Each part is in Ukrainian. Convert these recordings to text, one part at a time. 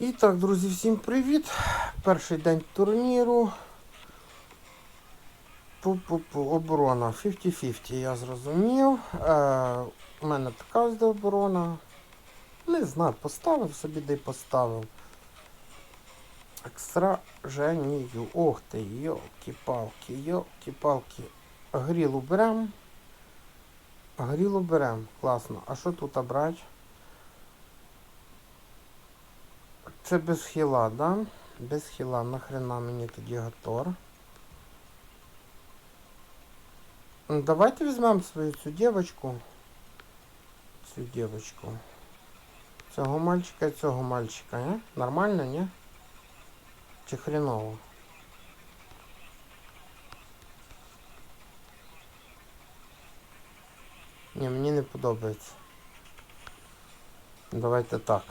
І так, друзі, всім привіт. Перший день турніру. Пу-пу-пу, оборона 50-50, я зрозумів. Е, у мене така ось де оборона. Не знаю, поставив собі, де поставив. Екстраженію. Ох ти, йолки-палки, йолки-палки. Грілу берем. Грілу берем. Класно. А що тут брати? Це без хіла, да? Без хіла. Нахрена мені тоді Гатор. Ну, Давайте візьмемо свою цю девочку. Цю девочку. Цього мальчика і цього мальчика, не? Нормально, ні? Чи хреново? Ні, мені не подобається. Давайте так.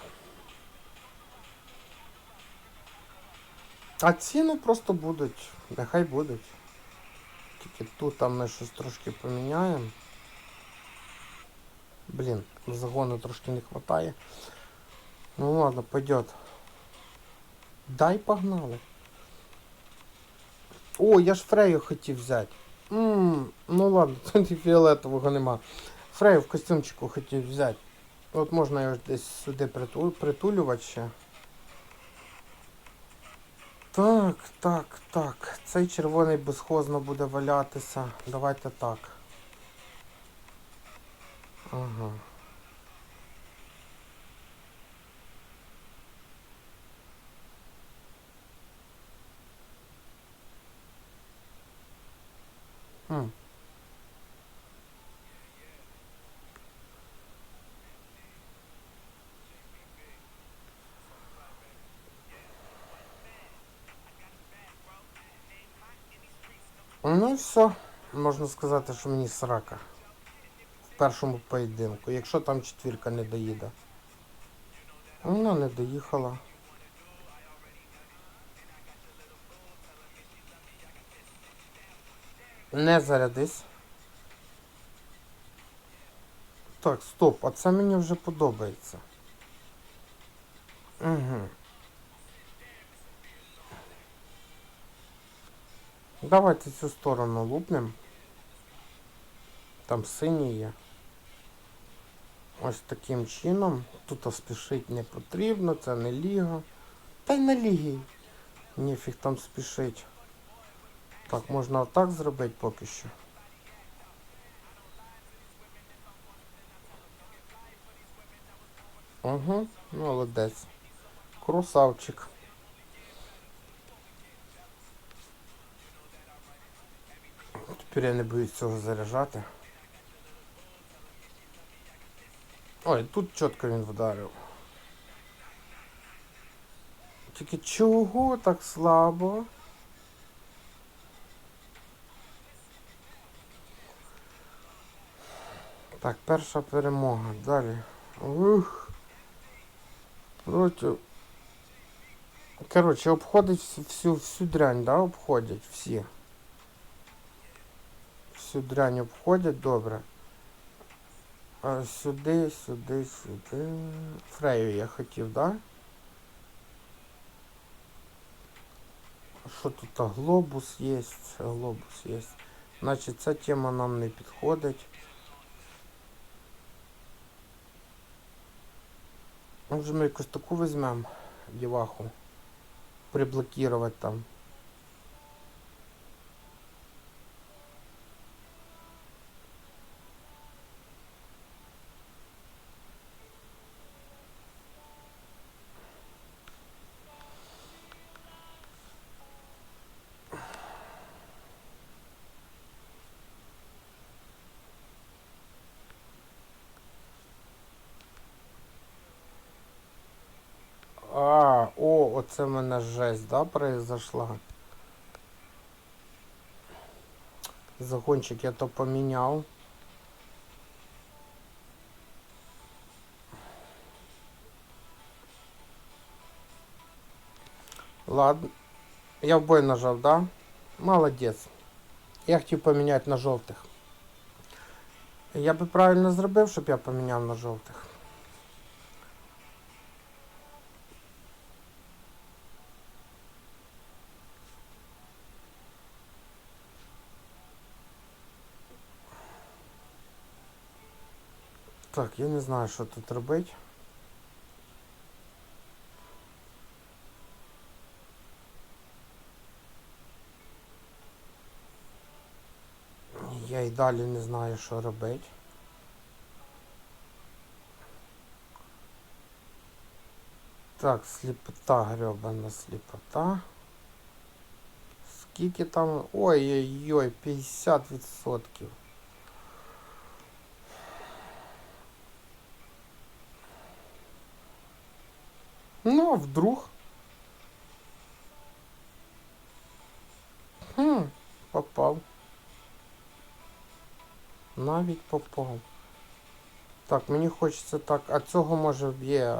А ціни просто будуть. Нехай будуть. Тільки тут там ми щось трошки поміняємо. Блін, загону трошки не вистачає. Ну ладно, пойдет. Дай погнали. О, я ж Фрею хотів взяти. Ммм, ну ладно, тут і фіолетового нема. Фрею в костюмчику хотів взяти. От можна його десь сюди притулювати ще. Так, так, так. Цей червоний безхозно буде валятися. Давайте так. Ага. Хм. Ну і все. Можна сказати, що мені срака. В першому поєдинку. Якщо там четвірка не доїде. Вона не доїхала. Не зарядись. Так, стоп, а це мені вже подобається. Угу. Давайте цю сторону лупнем. Там синій є. Ось таким чином. Тут спішить не потрібно, це не ліга. Та й на лігі. Ніфіг там спішить. Так, можна отак зробити поки що. Угу, молодець. Красавчик. Тепер я не боюсь цього заряджати. Ой, тут чітко він вдарив. Тільки чого так слабо? Так, перша перемога. Далі. Ух. Проти. Коротше, обходить всю, всю, дрянь, да, обходять всі. Всю дрянь обходять, добре. А сюди, сюди, сюди. Фрею я хотів, да? Що тут? А, глобус є, глобус є. Значить, ця тема нам не підходить. Може ми якусь таку візьмемо, діваху. Приблокувати там. О, оце в мене жесть, да, произошла. Загончик я то поміняв. Ладно. Я в бой нажав, да? Молодець. Я хотів поміняти на жовтих. Я би правильно зробив, щоб я поміняв на жовтих. Так, я не знаю, що тут робити. Я і далі не знаю, що робити. Так, сліпота, гребана сліпота. Скільки там. Ой-ой-ой, 50%. Ну, а вдруг. Хм, попав. Навіть попав. Так, мені хочеться так, а цього може б'є.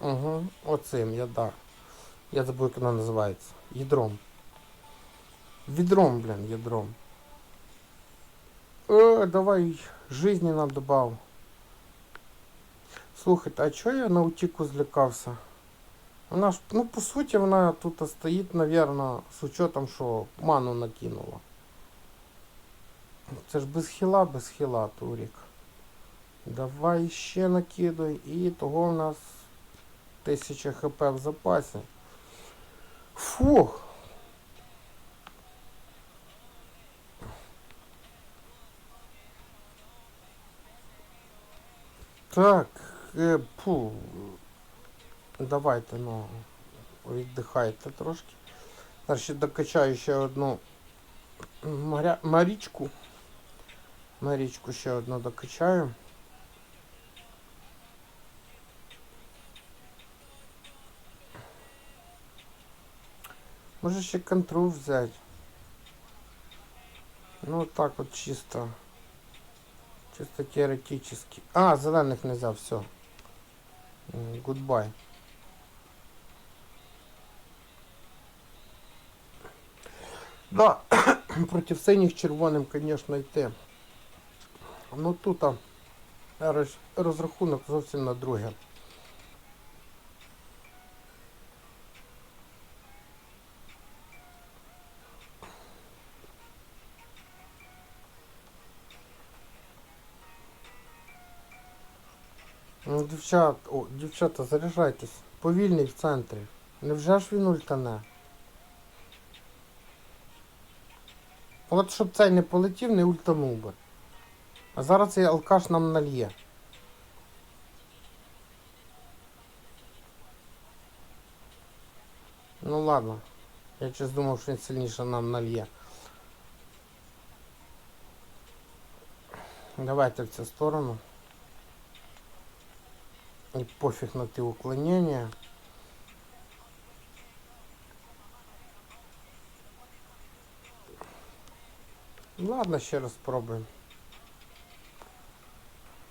Угу, оцим, я да. Я забув, як вона називається. Ядром. Відром, блін, ядром. Е, давай жизни нам добав. Слухайте, а чого я на утіку злякався? Вона ж, ну по суті, вона тут стоїть, навірно, з учетом, що ману накинула. Це ж без хіла, без хіла, Турік. Давай ще накидуй. І того в нас 1000 хп в запасі. Фух. Так, е, пу. Давайте, ну, віддихайте трошки. Ще докачаю ще одну моря... марічку. Марічку ще одну докачаю. Може ще контрол взяти. Ну так от чисто. Чисто теоретически. А, зеленых нельзя, все. Гудбай. Да, против синіх червоним, конечно, йти. Ну тут розрахунок зовсім на друге. Дівчат, о, дівчата, заряджайтесь. Повільний в центрі. Невже ж він ультане? От щоб цей не полетів, не ультанув би. А зараз цей алкаш нам нальє. Ну ладно. Я щось думав, що він сильніше нам нальє. Давайте в цю сторону. И пофиг на ты уклонения. Ладно, ще раз спробуємо.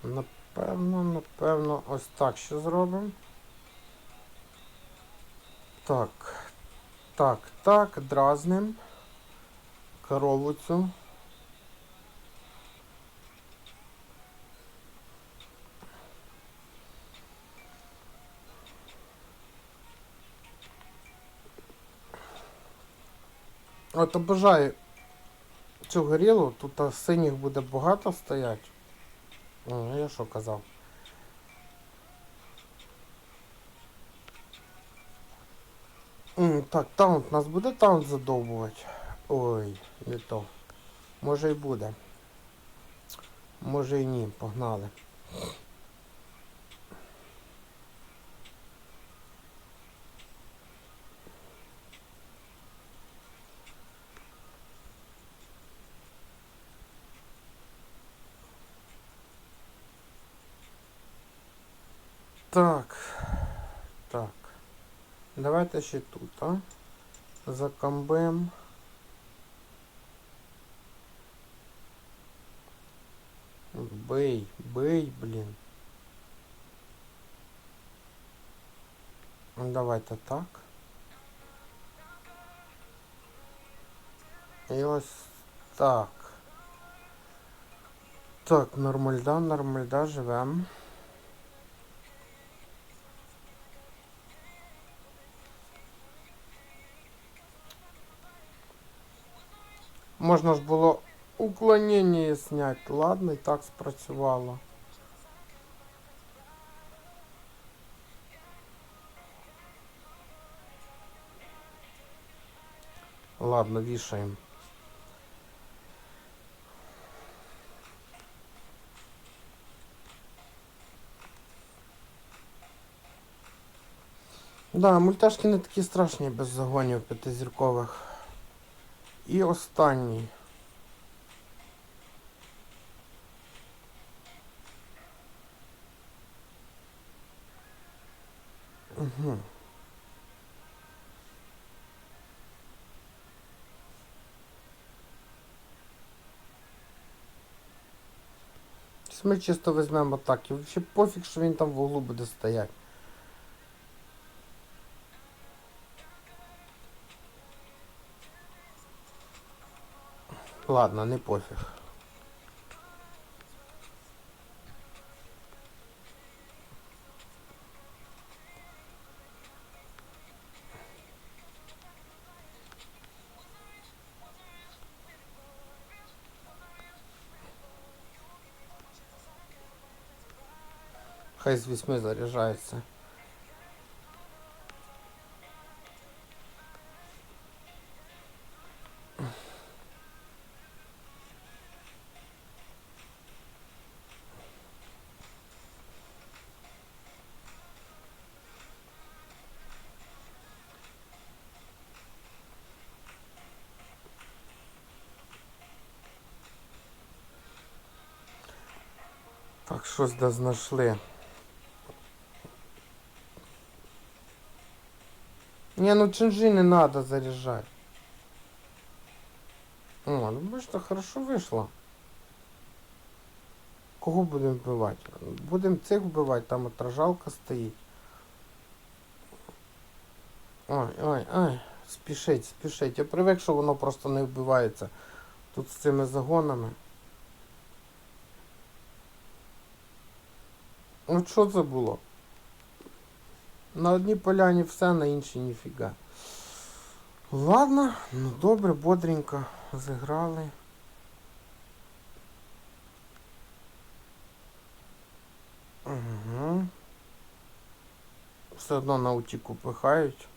Напевно, напевно, ось так ще зробимо. Так. Так, так, дразним. Корову цю. От обожаю цю горілу, тут синіх буде багато стоять. О, я що казав. Так, таунт, нас буде таунт задовбувати. Ой, не то. Може і буде. Може і ні, погнали. Так. Так. Давайте ще тут, а? Закомбим. Бей, бей, блін. Ну, Давайте так. І ось так. Так, нормальда, нормальда, живем. Можна ж було уклонення снять. Ладно, і так спрацювало. Ладно, вішаємо. Да, мультяшки не такі страшні без загонів п'ятизіркових. І останній. Угу. Ми чисто візьмемо так. І взагалі пофіг, що він там в углу буде стояти. Ладно, не пофіг. Хай з вісьми заряджається. Так, щось де знайшли. Не, ну чинжи не надо заряжать. О, ну бачите, хорошо вийшло. Кого будемо вбивати? Будемо цих вбивати, там отражалка стоїть. Ой, ой, ой, спішить, спішить. Я привик, що воно просто не вбивається. Тут з цими загонами. Ну що це було? На одній поляні все, на іншій ніфіга. Ладно, ну добре, бодренько зіграли. Угу. Все одно на утіку пихають,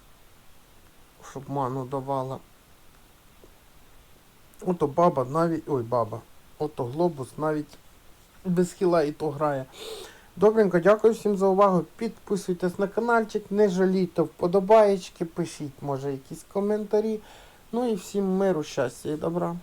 щоб ману давала. Ото баба навіть... Ой, баба. Ото глобус навіть без хіла і то грає. Добренько, дякую всім за увагу. Підписуйтесь на каналчик, не жалійте вподобаєчки, пишіть, може, якісь коментарі. Ну і всім миру, щастя і добра.